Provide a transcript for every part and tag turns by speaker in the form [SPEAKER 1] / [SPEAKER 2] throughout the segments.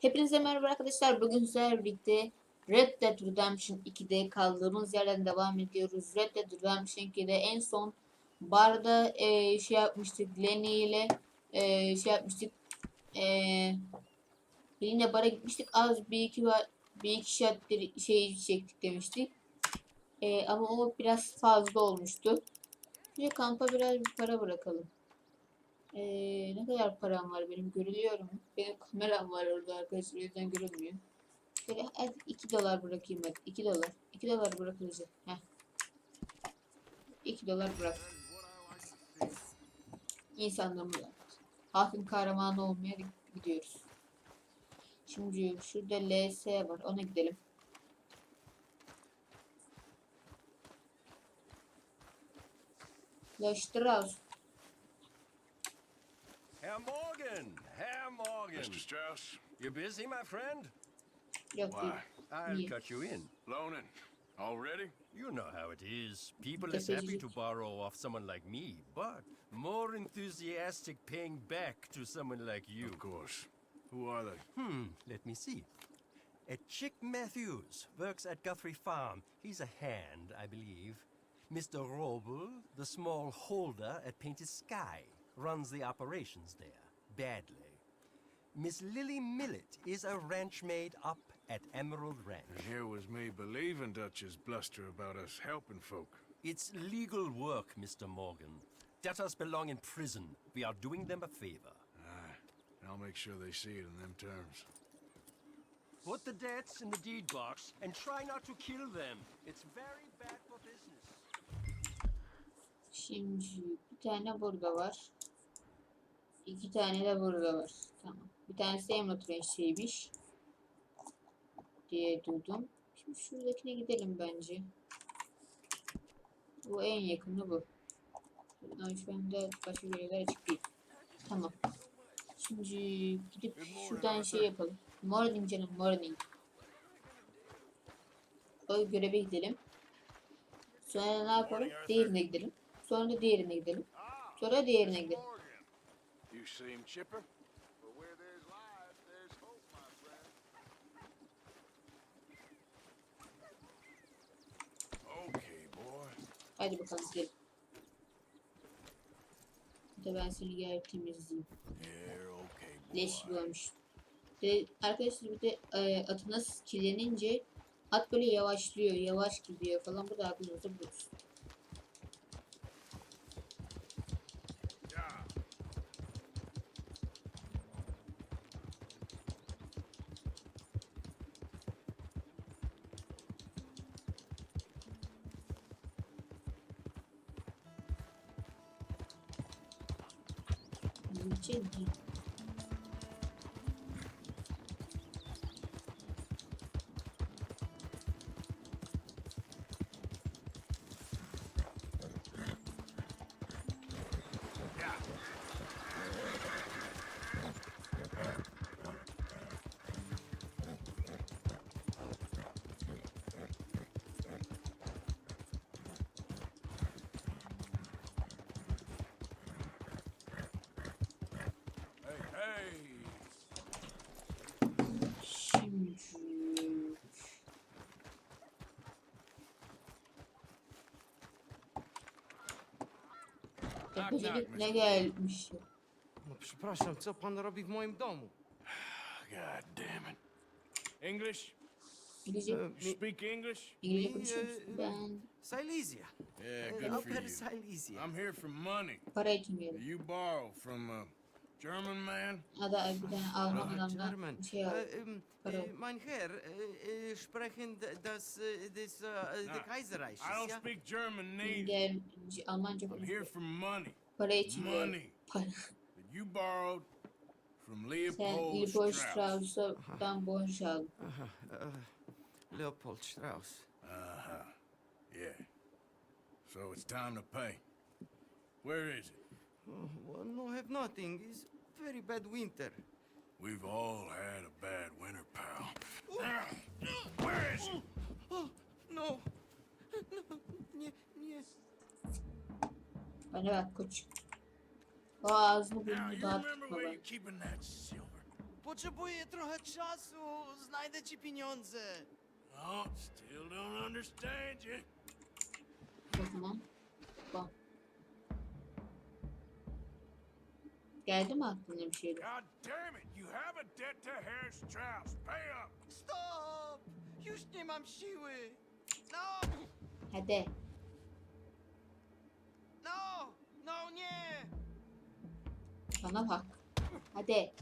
[SPEAKER 1] Hepinize merhaba arkadaşlar. Bugün sizlerle birlikte Red Dead Redemption 2'de kaldığımız yerden devam ediyoruz. Red Dead Redemption 2'de en son barda e, şey yapmıştık. Lenny ile e, şey yapmıştık. E, yine bara gitmiştik. Az bir iki bir iki şartları şey çektik demiştik. E, ama o biraz fazla olmuştu. Şimdi kampa biraz bir para bırakalım. Ee, ne kadar param var benim görülüyor mu? Benim kameram var orada arkadaşlar o yüzden görünmüyor. Şöyle hadi 2 dolar bırakayım hadi 2 dolar. 2 dolar bırakılacak. Heh. 2 dolar bırak. İnsanlığımız var. Halkın kahramanı olmaya gidiyoruz. Şimdi şurada LS var ona gidelim. La Strauss.
[SPEAKER 2] Herr Morgan! Herr Morgan!
[SPEAKER 3] Mr. Strauss,
[SPEAKER 2] You busy, my friend?
[SPEAKER 1] Yok
[SPEAKER 3] why?
[SPEAKER 2] I'll
[SPEAKER 1] Yeah.
[SPEAKER 2] cut you in.
[SPEAKER 3] Loaning? Already?
[SPEAKER 2] You know how it is. People
[SPEAKER 1] Yes,
[SPEAKER 2] is happy to borrow off someone like me, but more enthusiastic paying back to someone like you.
[SPEAKER 3] Of course. Who are they?
[SPEAKER 2] Hmm, let me see. A Chick Matthews works at Guthrie Farm. He's a hand, I believe. Mr. Roble, the small holder at Painted Sky, runs the operations there, badly. Miss Lily Millet is a ranch maid up at Emerald Ranch.
[SPEAKER 3] And here was me believing Dutch's bluster about us helping folk.
[SPEAKER 2] It's legal work, Mr. Morgan. Debtors belong in prison. We are doing them a favor.
[SPEAKER 3] Aye. And I'll make sure they see it in them terms.
[SPEAKER 2] Put the debts in the deed box and try not to kill them. It's very bad for business.
[SPEAKER 1] Şimdi bir tane burada var. İki tane de burada var. Tamam. Bir tanesi Emerald Range'iymiş. Diye duydum. Şimdi şuradakine gidelim bence. Bu en yakını bu. Ay, şu anda başka görevler açık değil. Tamam. Şimdi gidip şuradan şey yapalım. Morning canım morning. O göreve gidelim. Sonra ne yapalım? Diğerine gidelim. Sonra diğerine gidelim. Sonra diğerine gidelim.
[SPEAKER 3] You seem chipper?
[SPEAKER 4] But where there's life, there's hope, my friend.
[SPEAKER 3] Okay, boy.
[SPEAKER 1] Hadi bakalım. Bir de ben seni gel temizleyeyim.
[SPEAKER 3] Yeah, okay, boy.
[SPEAKER 1] Leş olmuş. Ve arkadaşlar bir de e, atınız kirlenince at böyle yavaşlıyor, yavaş gidiyor falan. Bu da aklınızda bulunsun. Bizimki değil. Tepecilik ne gelmiş?
[SPEAKER 5] No przepraszam, co pan robi w moim domu?
[SPEAKER 3] God damn it. English?
[SPEAKER 1] İngilizce,
[SPEAKER 5] E, uh,
[SPEAKER 3] You
[SPEAKER 5] mi,
[SPEAKER 3] speak English?
[SPEAKER 1] İngilizce
[SPEAKER 5] mi,
[SPEAKER 1] konuşuyor musun?
[SPEAKER 5] e,
[SPEAKER 1] Ben
[SPEAKER 5] Silesia.
[SPEAKER 3] Yeah, good for
[SPEAKER 5] Upper
[SPEAKER 3] you.
[SPEAKER 5] Silesia.
[SPEAKER 3] I'm here for money.
[SPEAKER 1] para için geldim.
[SPEAKER 3] You borrow from a German man?
[SPEAKER 1] Ada bir tane Alman
[SPEAKER 5] German.
[SPEAKER 1] bir şey aldım.
[SPEAKER 5] em,
[SPEAKER 1] Para.
[SPEAKER 5] e, mein Herr, sprechen das, des,
[SPEAKER 3] Nah,
[SPEAKER 5] de Kaiserreiches,
[SPEAKER 3] I don't speak German neither.
[SPEAKER 1] Almanca
[SPEAKER 3] I'm here for money.
[SPEAKER 1] Para için.
[SPEAKER 3] Money
[SPEAKER 1] Para.
[SPEAKER 3] that you borrowed from
[SPEAKER 1] Sen
[SPEAKER 3] Leopold
[SPEAKER 1] Leopold
[SPEAKER 3] Strauss.
[SPEAKER 1] Strauss'tan borç aldın.
[SPEAKER 5] Aha, Leopold Strauss.
[SPEAKER 3] Uh-huh. Yeah. So it's time to pay. Where is it?
[SPEAKER 5] Oh, well, no, have nothing. It's very bad winter.
[SPEAKER 3] We've all had a bad winter, pal. Oh, where is it?
[SPEAKER 5] Oh, oh, no. No, nie, nie.
[SPEAKER 1] Bana bak koç. O ağzını
[SPEAKER 3] Now,
[SPEAKER 1] burnunu
[SPEAKER 3] you
[SPEAKER 1] dağıtma
[SPEAKER 3] remember where
[SPEAKER 1] bana.
[SPEAKER 3] you're keeping that silver?
[SPEAKER 5] Potrzebuję trochę czasu. Znajdę ci pieniądze.
[SPEAKER 3] Oh, still don't understand you.
[SPEAKER 1] O zaman. Geldi mi aklına bir şeyler?
[SPEAKER 3] God damn it! You have a debt to Harris Strauss. Pay up!
[SPEAKER 5] Stop! Już nie mam siły. No!
[SPEAKER 1] Hadi.
[SPEAKER 5] No! No nie!
[SPEAKER 1] Bana bak. Hadi.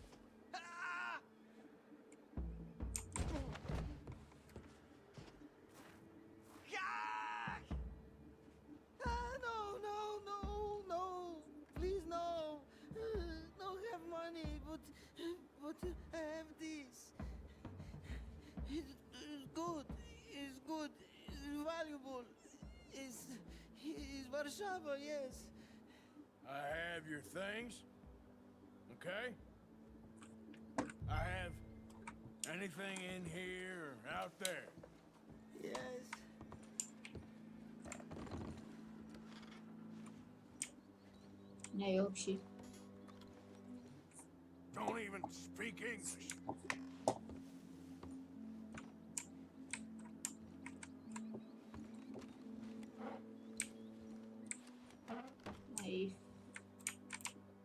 [SPEAKER 5] Warszawa, yes.
[SPEAKER 3] I have your things. Okay? I have anything in here or out there.
[SPEAKER 5] Yes.
[SPEAKER 1] Ne yok Ay.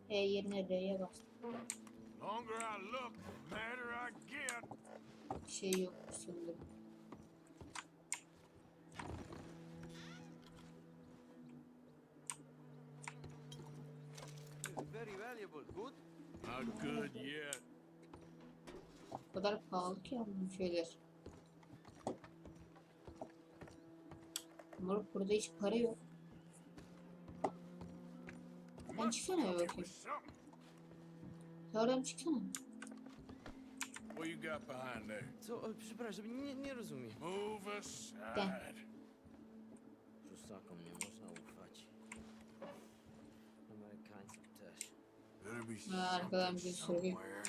[SPEAKER 1] E yerine R'ye bastım. Bir şey yok sanırım.
[SPEAKER 5] Very valuable. Good.
[SPEAKER 3] Not good yet.
[SPEAKER 1] O kadar pahalı ki ama bu şeyler. Moruk burada hiç para yok. Sen çıksana
[SPEAKER 3] It
[SPEAKER 1] bakayım. oradan çıksana.
[SPEAKER 3] What you got behind there?
[SPEAKER 5] Co? O, Przepraszam, nie, nie rozumiem.
[SPEAKER 3] Move aside.
[SPEAKER 5] Prusakom nie można ufać. Amerykańcom też.
[SPEAKER 3] Better be
[SPEAKER 1] Ha, arkadan
[SPEAKER 3] something
[SPEAKER 1] soruyor.
[SPEAKER 3] somewhere.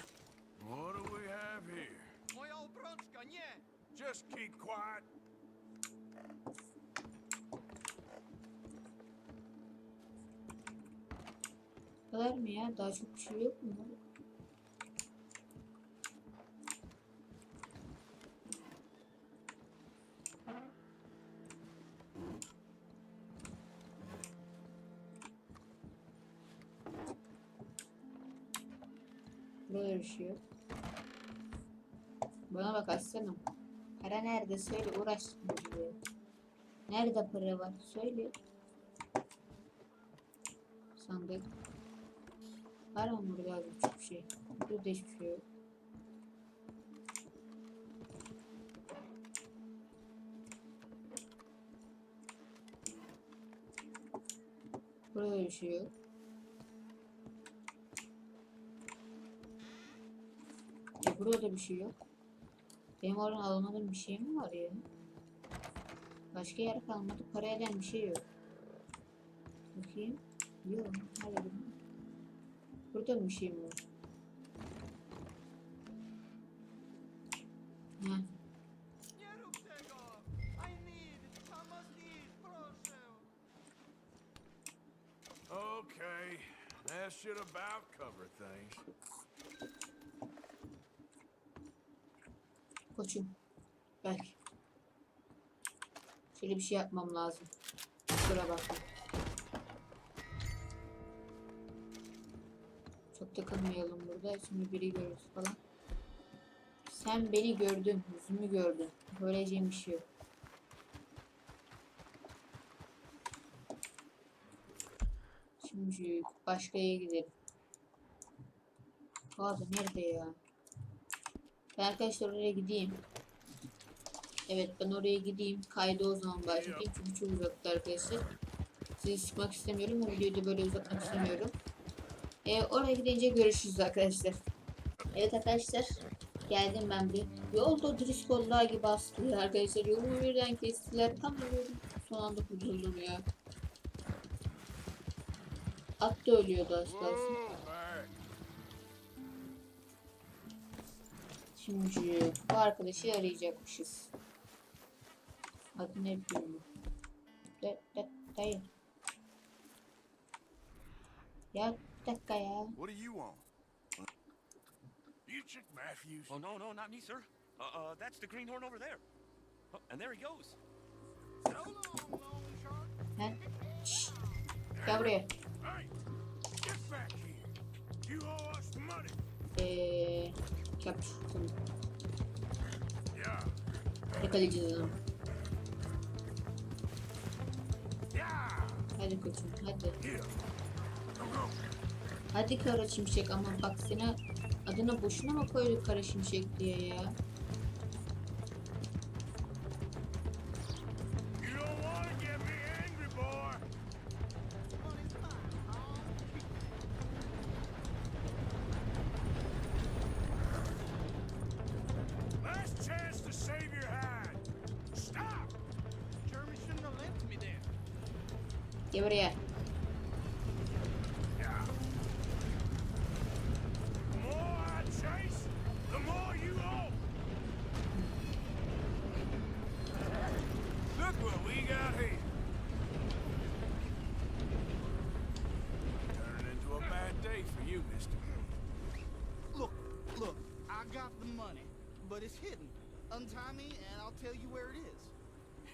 [SPEAKER 3] What do we have here?
[SPEAKER 5] Moja obrączka, nie!
[SPEAKER 3] Just keep quiet.
[SPEAKER 1] Kadar mı ya? Daha çok bir şey yok mu? Burada bir şey yok. Bana bak açsana. Para nerede? Söyle uğraştırma bizi. Nerede para var? Söyle. Sandık. Var mı burada az buçuk bir şey? Burada hiçbir şey yok. Burada bir şey yok. E burada da bir şey yok. Benim oradan almadığım bir şey mi var ya? Başka yer kalmadı. Para eden bir şey yok. Bakayım. Yok. Bu? Burada mı bir şey mi var? Ha.
[SPEAKER 3] Okay, that should about cover things.
[SPEAKER 1] Koçum. Bak. Şöyle bir şey yapmam lazım. Kusura bakma. Takılmayalım burada. Şimdi biri görürüz falan. Sen beni gördün. Yüzümü gördün. Söyleyeceğim bir şey yok. Şimdi başka yere gidelim. Abi nerede ya? Ben arkadaşlar oraya gideyim. Evet ben oraya gideyim. Kaydı o zaman başlatayım çünkü çok uzakta arkadaşlar. Sizi sıkmak istemiyorum. Bu videoyu da böyle uzatmak istemiyorum. Ee, oraya gidince görüşürüz arkadaşlar. Evet arkadaşlar. Geldim ben bir. Yolda Driscoll'lar gibi bastırıyor arkadaşlar. Yolumu birden kestiler. Tam ölüyordum. Son anda kurtuldum ya. At da ölüyordu
[SPEAKER 3] back.
[SPEAKER 1] Şimdi bu arkadaşı arayacakmışız. Adı ne bilmiyorum. Da, da, dayı. Ya bir.
[SPEAKER 4] What do you want?
[SPEAKER 3] You Chick Matthews?
[SPEAKER 6] Oh, no, no, not me, sir. Uh, uh, that's the greenhorn over there. Oh, and there he goes.
[SPEAKER 5] So long, long shark.
[SPEAKER 1] He? Şşş. Gel.
[SPEAKER 3] Hey, get back here. You owe us money.
[SPEAKER 1] Eee... Yap. Tamam.
[SPEAKER 3] Yeah,
[SPEAKER 1] Yakalayacağız onu.
[SPEAKER 3] yeah.
[SPEAKER 1] Hadi koçum hadi.
[SPEAKER 3] Here. Go, go.
[SPEAKER 1] Hadi kara şimşek ama bak seni adına boşuna mı koyduk kara şimşek diye ya.
[SPEAKER 3] You, mister.
[SPEAKER 5] Look, look, I got the money, but it's hidden. Untie me and I'll tell you where it is.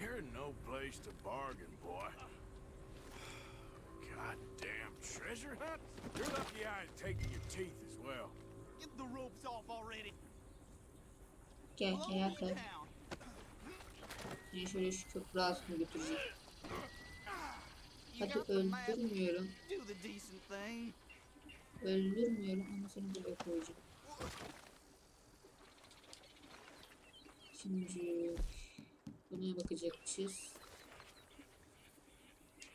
[SPEAKER 3] You're no place to bargain, boy. Goddamn treasure hunt? You're lucky I ain't taking your teeth as well.
[SPEAKER 5] Get the ropes off already.
[SPEAKER 1] Gel
[SPEAKER 5] Blow
[SPEAKER 1] gel
[SPEAKER 5] me
[SPEAKER 1] yakala.
[SPEAKER 5] down.
[SPEAKER 1] Seni şöyle şu köprü altına götüreceğim.
[SPEAKER 5] You
[SPEAKER 1] Hadi
[SPEAKER 5] got the map.
[SPEAKER 1] öldürmüyorum. Öldürmüyorum ama seni buraya koyacağım. Şimdi buna bakacakmışız.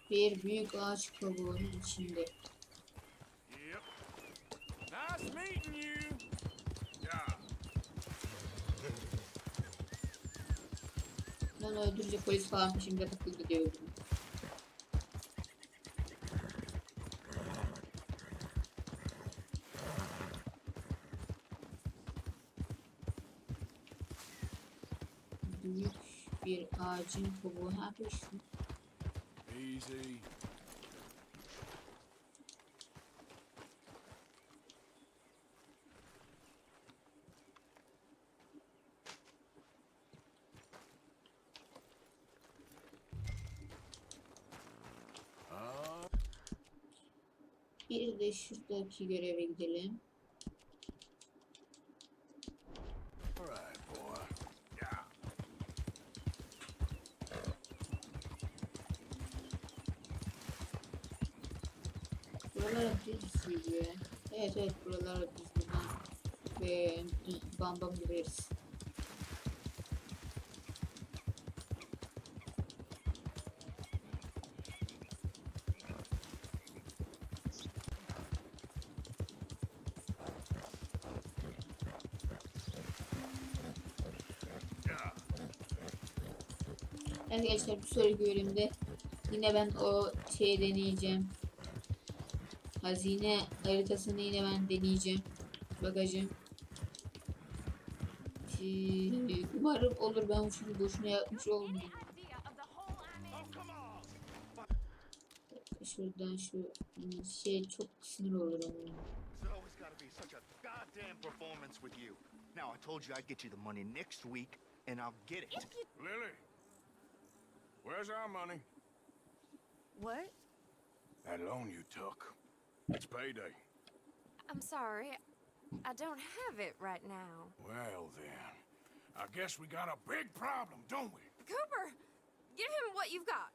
[SPEAKER 1] Bir büyük ağaç kabuğunun içinde. Lan öldürecek polis falan peşimde takıldı diye. Büyük bir ağacın kabuğu. Ne yapıyorsun?
[SPEAKER 3] Easy.
[SPEAKER 1] Bir de şuradaki göreve gidelim.
[SPEAKER 3] all
[SPEAKER 1] Buralara düz yürüyor. Evet evet buralara düz buradan. Ve bam bam gideriz. Arkadaşlar bir sonraki bölümde yine ben o şeyi deneyeceğim. Hazine haritasını yine ben deneyeceğim. Bakacağım. Ee, Umarım olur ben şunu boşuna yapmış olmayayım. Şuradan şu şey çok sinir olurum.
[SPEAKER 7] Now, I told you I'd get you the money next week, and I'll get it.
[SPEAKER 3] Lily, where's our money?
[SPEAKER 8] What?
[SPEAKER 3] That loan you took. It's payday.
[SPEAKER 8] I'm sorry. I don't have it right now.
[SPEAKER 3] Well then, I guess we got a big problem, don't we?
[SPEAKER 8] Cooper, give him what you've got.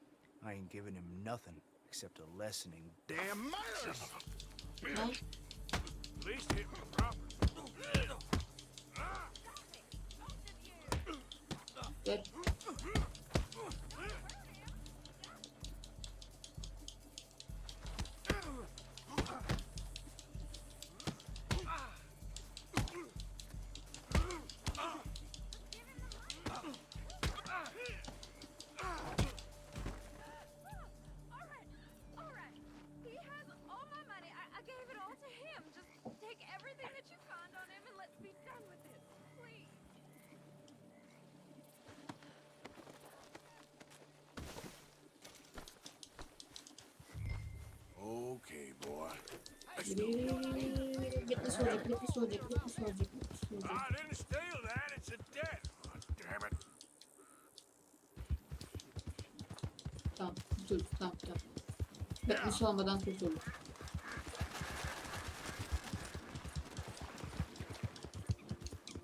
[SPEAKER 7] I ain't giving him nothing except a lessening damn manners.
[SPEAKER 1] Ha?
[SPEAKER 3] At least hit me proper.
[SPEAKER 1] Dört. Bitmiş olacak, bitmiş olacak, bitmiş olacak, bitmiş olacak. Olmadan kurtulduk.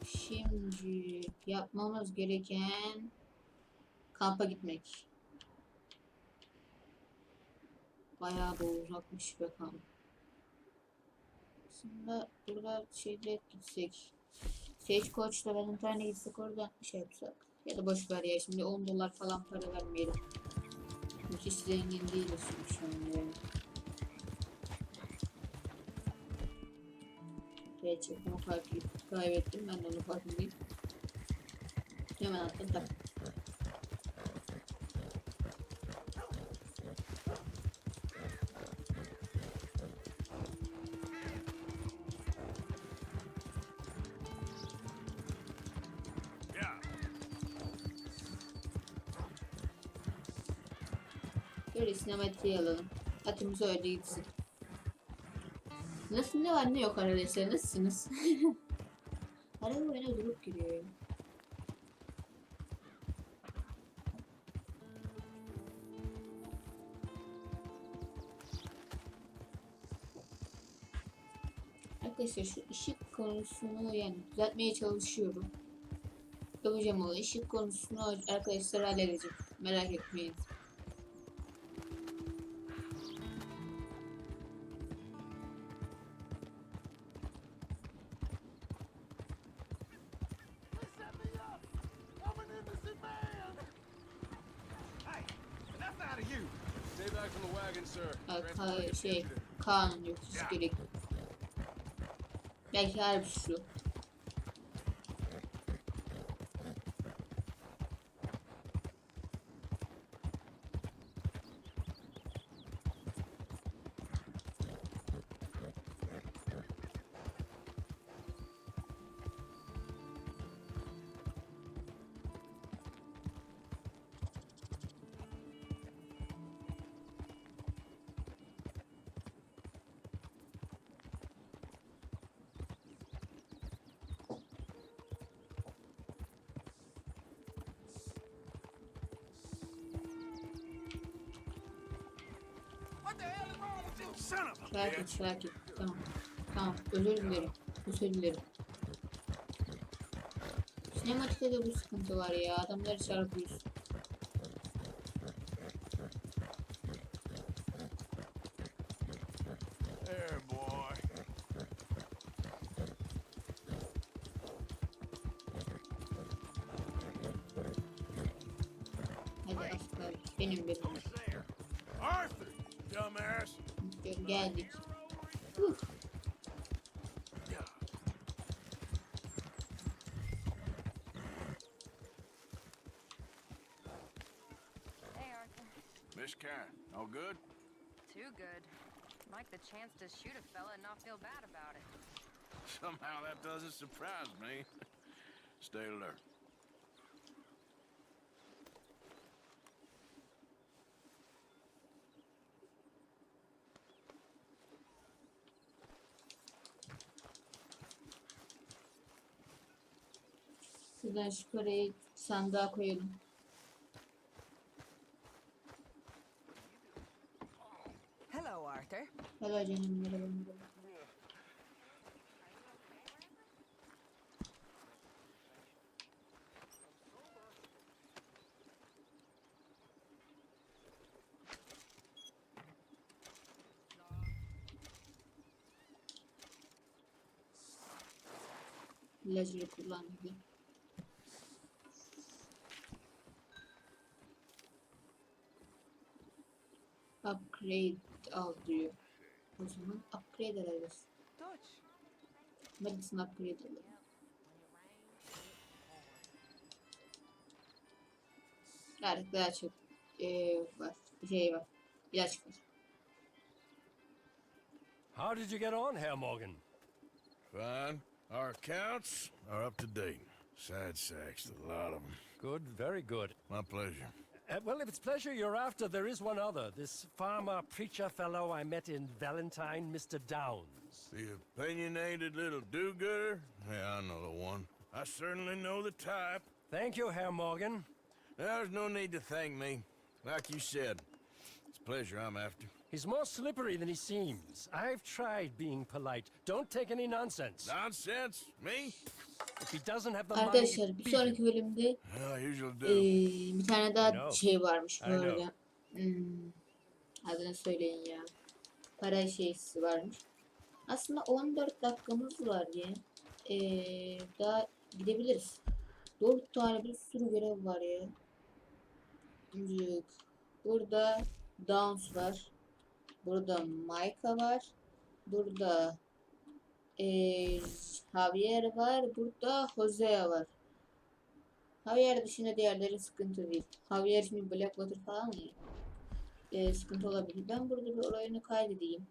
[SPEAKER 1] Şimdi yapmamız gereken kampa gitmek. Bayağı da uzakmış be kamp. Aslında burada şeyde gitsek. Stagecoach'la Valentine'e gitsek oradan şey yapsak. Ya da boş ver ya şimdi 10 dolar falan para vermeyelim. Müthiş zengin değiliz şu an yani. Gerçi ama farkı kaybettim. Ben de onu farkındayım. Hemen attım Böyle sinematiği alalım. Atımız öyle gitsin. Nasıl ne var ne yok arkadaşlar nasılsınız? Arada oyuna durup giriyor. Arkadaşlar şu ışık konusunu yani düzeltmeye çalışıyorum. Yapacağım o ışık konusunu arkadaşlar halledeceğim. Merak etmeyin. Ka- şey kanun yok hiç gerek. Belki harbi şu. Sakin sakin. Tamam. Tamam. Özür dilerim. Özür dilerim. Sinematikte de bu sıkıntı var ya. Adamları çarpıyoruz.
[SPEAKER 3] Miss Karen, all good?
[SPEAKER 8] Too good. Like the chance to shoot a fella and not feel bad about it.
[SPEAKER 3] Somehow that doesn't surprise me. Stay alert.
[SPEAKER 1] Şuradan şu parayı sandığa koyalım. Ledger'ı kullandık. Upgrade al diyor. O zaman upgrade alırız.
[SPEAKER 9] Dutch.
[SPEAKER 1] Medicine upgrade alalım. Artık daha çok eee var. Şey var. İlaç var.
[SPEAKER 2] How did you get on, Herr Morgan?
[SPEAKER 3] Fine. Our accounts are up to date. Sad sacks, a lot of them.
[SPEAKER 2] Good, very good.
[SPEAKER 3] My pleasure.
[SPEAKER 2] Uh, well, if it's pleasure you're after, there is one other. This farmer preacher fellow I met in Valentine, Mr. Downs.
[SPEAKER 3] The opinionated little do-gooder? Yeah, I know the one. I certainly know the type.
[SPEAKER 2] Thank you, Herr Morgan.
[SPEAKER 3] There's no need to thank me. Like you said, it's pleasure I'm after.
[SPEAKER 2] He's more slippery than he seems. I've tried being polite. Don't take any nonsense.
[SPEAKER 3] Nonsense? Me?
[SPEAKER 2] If he doesn't have the money,
[SPEAKER 1] Arkadaşlar bir sonraki bölümde. Ee, bir tane daha şey varmış böyle. Hmm, adını söyleyin ya. Para şeysi varmış. Aslında 14 dakikamız var ya. Ee, daha gidebiliriz. 4 tane bir sürü görev var ya. Burada Downs var. Burada Micah var. Burada ee, Javier var. Burada Jose var. Javier dışında diğerleri sıkıntı değil. Javier şimdi Blackwater falan ya. Ee, sıkıntı olabilir. Ben burada bir olayını kaydedeyim.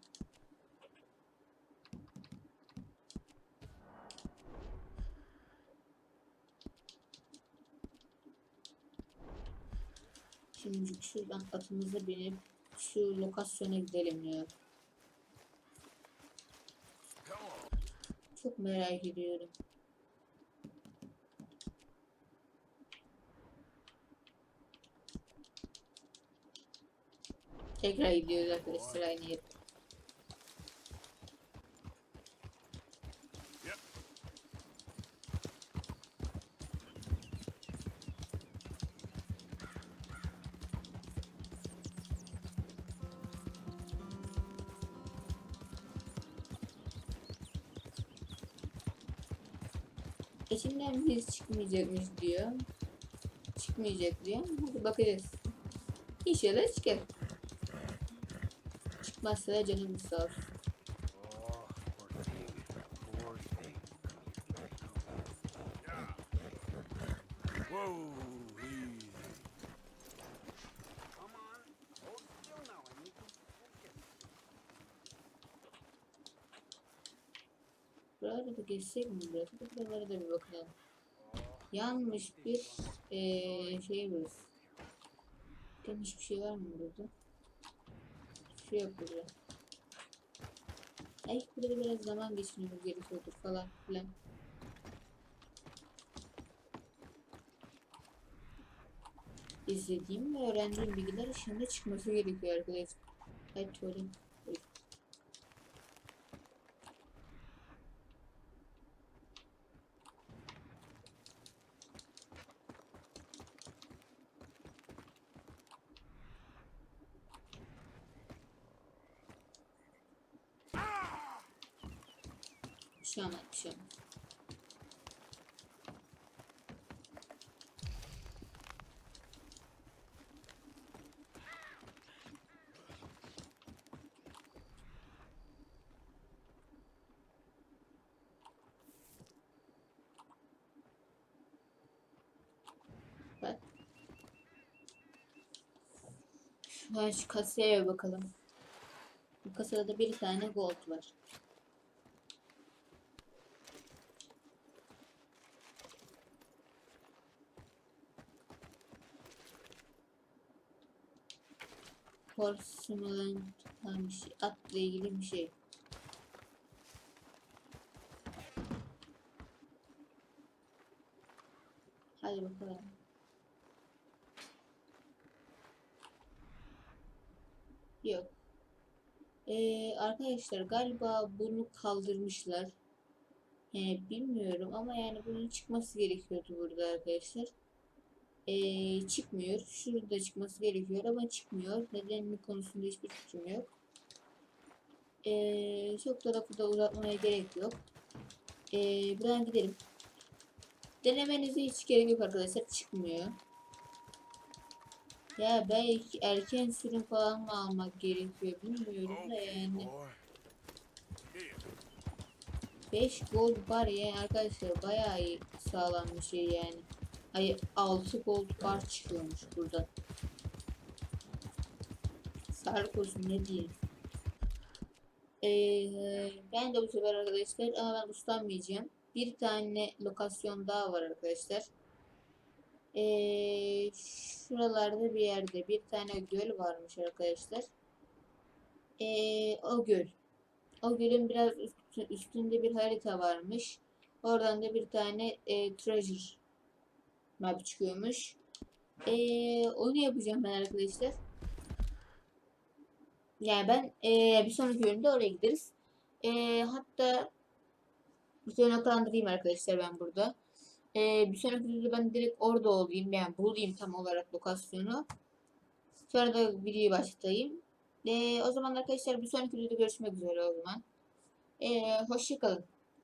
[SPEAKER 1] Şimdi şuradan atımıza binip şu lokasyona gidelim ya. Çok merak ediyorum. Tekrar gidiyoruz arkadaşlar aynı yere. İçinden biz çıkmayacakmış diyor. Çıkmayacak diyor. Hadi bakacağız. İnşallah çıkar. Çıkmazsa canımız sağ olsun. Geçsek mi? Bir Buralara da bir bakalım. Yanmış bir eee şey burası. Yanlış bir şey var mı burada? Hiçbir şey yok burada. Ay burada biraz zaman geçirmemiz gerekiyordur falan filan. İzlediğim ve öğrendiğim bilgiler ışığında çıkması gerekiyor arkadaşlar. Ay tuvalet. Oy. Bir şey olmaz, bir şey olmaz. Bak. Şuradan şu kasaya bakalım. Bu kasada da bir tane gold var. Horseman bir şey. Atla ilgili bir şey. Hadi bakalım. Yok. Ee, arkadaşlar galiba bunu kaldırmışlar. Yani bilmiyorum ama yani bunun çıkması gerekiyordu burada arkadaşlar. Ee, çıkmıyor. Şurada çıkması gerekiyor ama çıkmıyor. Nedenini konusunda hiçbir fikrim yok. Ee, çok da da uzatmaya gerek yok. Ee, buradan gidelim. Denemenize hiç gerek yok arkadaşlar. Çıkmıyor. Ya belki erken sürüm falan mı almak gerekiyor bilmiyorum da yani.
[SPEAKER 3] boy. Here.
[SPEAKER 1] 5 gold var ya arkadaşlar bayağı iyi sağlam bir şey yani. Hayır 6 gold bar çıkıyormuş burada. Olsun ne diyeyim. Ee, ben de bu sefer arkadaşlar ama ben uslanmayacağım. Bir tane lokasyon daha var arkadaşlar. Ee, şuralarda bir yerde bir tane göl varmış arkadaşlar. Ee, o göl. O gölün biraz üstü- üstünde bir harita varmış. Oradan da bir tane e, treasure map çıkıyormuş. E, onu yapacağım ben arkadaşlar. Yani ben e, bir sonraki bölümde oraya gideriz. E, hatta bir sonraki noktalandırayım arkadaşlar ben burada. E, bir sonraki videoda ben direkt orada olayım. Yani bulayım tam olarak lokasyonu. Sonra da videoyu başlatayım. E, o zaman arkadaşlar bir sonraki videoda görüşmek üzere o zaman. E, hoşçakalın.